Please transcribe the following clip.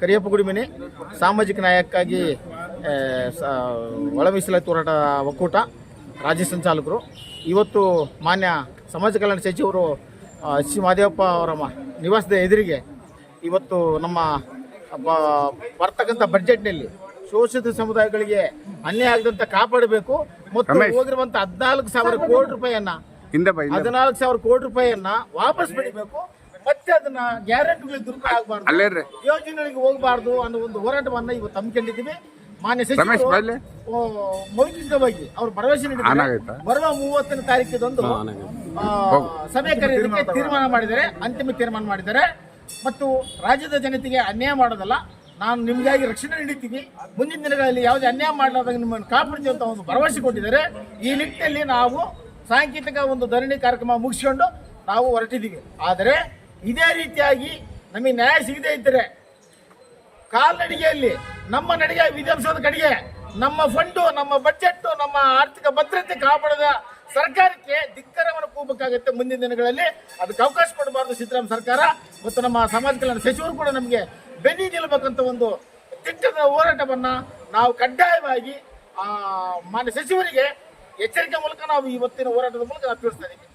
ಕರಿಯಪ್ಪ ಗುಡಿಮನಿ ಸಾಮಾಜಿಕ ನ್ಯಾಯಕ್ಕಾಗಿ ಒಳ ಮೀಸಲಾತಿ ಹೋರಾಟ ಒಕ್ಕೂಟ ರಾಜ್ಯ ಸಂಚಾಲಕರು. ಇವತ್ತು ಮಾನ್ಯ ಸಮಾಜ ಕಲ್ಯಾಣ ಸಚಿವರು ಎಚ್. ಸಿ. ಮಾದೇವಪ್ಪ ಅವರ ನಿವಾಸದ ಎದುರಿಗೆ ಇವತ್ತು ನಮ್ಮ ಬರ್ತಕ್ಕಂಥ ಬಜೆಟ್ನಲ್ಲಿ ಶೋಷಿತ ಸಮುದಾಯಗಳಿಗೆ ಅನ್ಯಾಯ ಆಗದಂತ ಕಾಪಾಡಬೇಕು ಮತ್ತು ಹೋಗಿರುವಂತ ಹದಿನಾಲ್ಕು ಸಾವಿರ ಕೋಟಿ ರೂಪಾಯಿಯನ್ನ ಹದಿನಾಲ್ಕು ಸಾವಿರ ಕೋಟಿ ರೂಪಾಯಿಯನ್ನ ವಾಪಸ್ ಪಡಿಬೇಕು. ಮತ್ತೆ ಅದನ್ನ ಗ್ಯಾರಂಟಿಗಳಿಗೆ ದುರ್ಬಳ ಆಗಬಾರ್ದು. ಅಲ್ಲೇ ಯೋಜನೆಗಳಿಗೆ ಹೋಗಬಾರ್ದು ಅನ್ನೋ ಒಂದು ಹೋರಾಟವನ್ನ ಇವತ್ತು ಹಮ್ಮಿಕೊಂಡಿದ್ದೀವಿ. ಮಾನ್ಯ ಸಚಿವ ಸಚಿವರು ಮೌಖಿಕವಾಗಿ ಅವರು ಭರವಸೆ ನೀಡುತ್ತಾರೆ ನೀಡಿದ್ದಾರೆ ಬರುವ ಮೂವತ್ತನೇ ತಾರೀಕಿದಂದು ಆ, ಸಭೆ ಕರೆಯೋದಕ್ಕೆ ತೀರ್ಮಾನ ಮಾಡಿದ್ದಾರೆ. ಅಂತಿಮ ತೀರ್ಮಾನ ಮಾಡಿದ್ದಾರೆ. ಮತ್ತು ರಾಜ್ಯದ ಜನತೆಗೆ ಅನ್ಯಾಯ ಮಾಡೋದಲ್ಲ ನಾನು ನಿಮಗಾಗಿ ರಕ್ಷಣೆ ನೀಡುತ್ತೀವಿ ಮುಂದಿನ ದಿನಗಳಲ್ಲಿ ಯಾವುದೇ ಅನ್ಯಾಯ ಮಾಡಲಾರ್ದಾಗ ನಿಮ್ಮನ್ನು ಕಾಪಾಡ್ತೀವಿ ಅಂತ ಒಂದು ಭರವಸೆ ಕೊಟ್ಟಿದ್ದಾರೆ. ಈ ನಿಟ್ಟಿನಲ್ಲಿ ನಾವು ಸಾಂಕೇತಿಕ ಒಂದು ಧರಣಿ ಕಾರ್ಯಕ್ರಮ ಮುಗಿಸ್ಕೊಂಡು ನಾವು ಹೊರಟಿದ್ದೀವಿ. ಆದರೆ ಇದೇ ರೀತಿಯಾಗಿ ನಮಗೆ ನ್ಯಾಯ ಸಿಗದೇ ಇದ್ದರೆ ಕಾಲ್ನಡಿಗೆಯಲ್ಲಿ ನಮ್ಮ ನಡಿಗೆ ವಿಧಾನಸೌಧ ಕಡೆಗೆ ನಮ್ಮ ಫಂಡು, ನಮ್ಮ ಬಜೆಟ್ ನಮ್ಮ ಆರ್ಥಿಕ ಭದ್ರತೆ ಕಾಪಾಡದ ಸರ್ಕಾರಕ್ಕೆ ಧಿಕ್ಕರವನ್ನು ಕೂಗಬೇಕಾಗುತ್ತೆ ಮುಂದಿನ ದಿನಗಳಲ್ಲಿ. ಅದಕ್ಕೆ ಅವಕಾಶ ಕೊಡಬಾರ್ದು ಸಿದ್ದರಾಮ ಸರ್ಕಾರ ಮತ್ತು ನಮ್ಮ ಸಮಾಜ ಕಲ್ಯಾಣ ಸಚಿವರು ಕೂಡ ನಮಗೆ ಬೆನ್ನಿ ನಿಲ್ಲಬೇಕಂತ ಒಂದು ತಿಟ್ಟದ ಹೋರಾಟವನ್ನ ನಾವು ಕಡ್ಡಾಯವಾಗಿ ಮಾನ್ಯ ಸಚಿವರಿಗೆ ಎಚ್ಚರಿಕೆ ಮೂಲಕ ನಾವು ಇವತ್ತಿನ ಹೋರಾಟದ ಮೂಲಕ ನಾವು ತಿಳಿಸ್ತಾ ಇದ್ದೀವಿ.